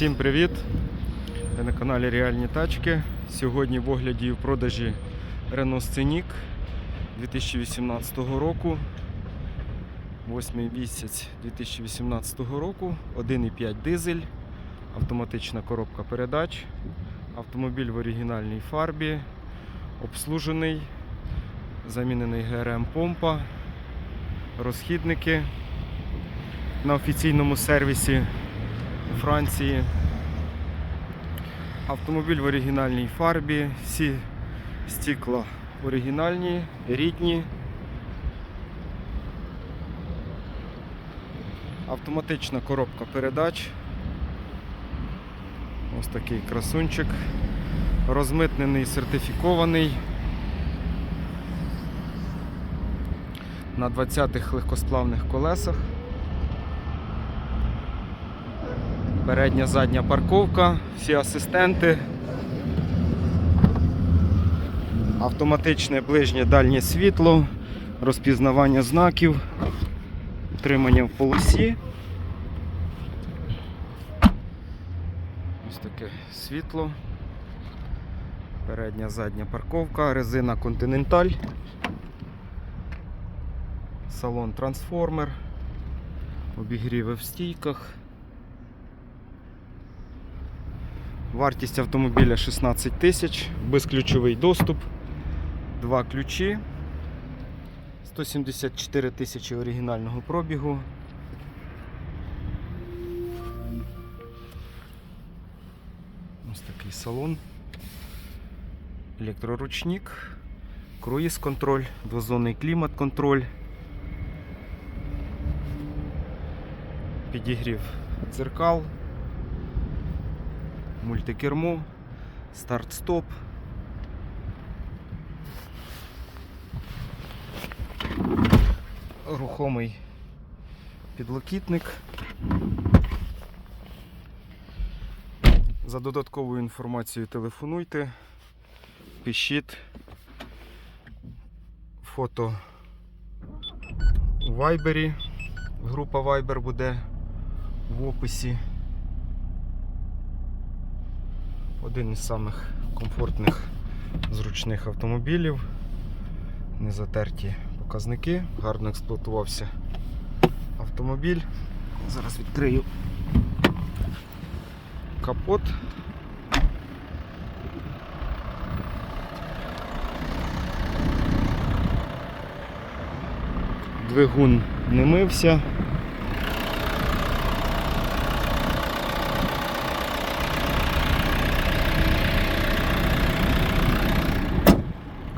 Всім привіт! Ви на каналі Реальні Тачки. Сьогодні в огляді і в продажі Renault Scenic 2018 року. 8 місяць 2018 року, 1,5 дизель, автоматична коробка передач, автомобіль в оригінальній фарбі, обслужений, замінений ГРМ помпа, розхідники. На офіційному сервісі Франції. Автомобіль в оригінальній фарбі, всі стекла оригінальні, рідні. Автоматична коробка передач. Ось такий красунчик. Розмитнений, сертифікований. На 20-х легкосплавних колесах. Передня задня парковка, всі асистенти. Автоматичне ближнє дальнє світло, розпізнавання знаків, утримання в полосі. Ось таке світло. Передня задня парковка, резина Continental. Салон трансформер, обігріви в стійках. Вартість автомобіля 16 тисяч, безключовий доступ, два ключі, 174 тисячі оригінального пробігу. Ось такий салон, електроручник, круїз контроль, двозонний клімат контроль, підігрів дзеркал мультикермо, старт-стоп. Рухомий підлокітник. За додатковою інформацією телефонуйте, пишіть фото у Вайбері. Група Viber буде в описі. Один із самих комфортних зручних автомобілів. Незатерті показники, гарно експлуатувався автомобіль. Зараз відкрию капот. Двигун не мився.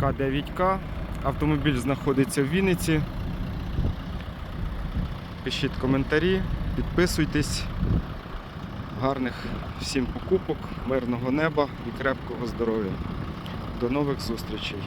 К9К. Автомобіль знаходиться в Вінниці. Пишіть коментарі, підписуйтесь. Гарних всім покупок, мирного неба і крепкого здоров'я. До нових зустрічей!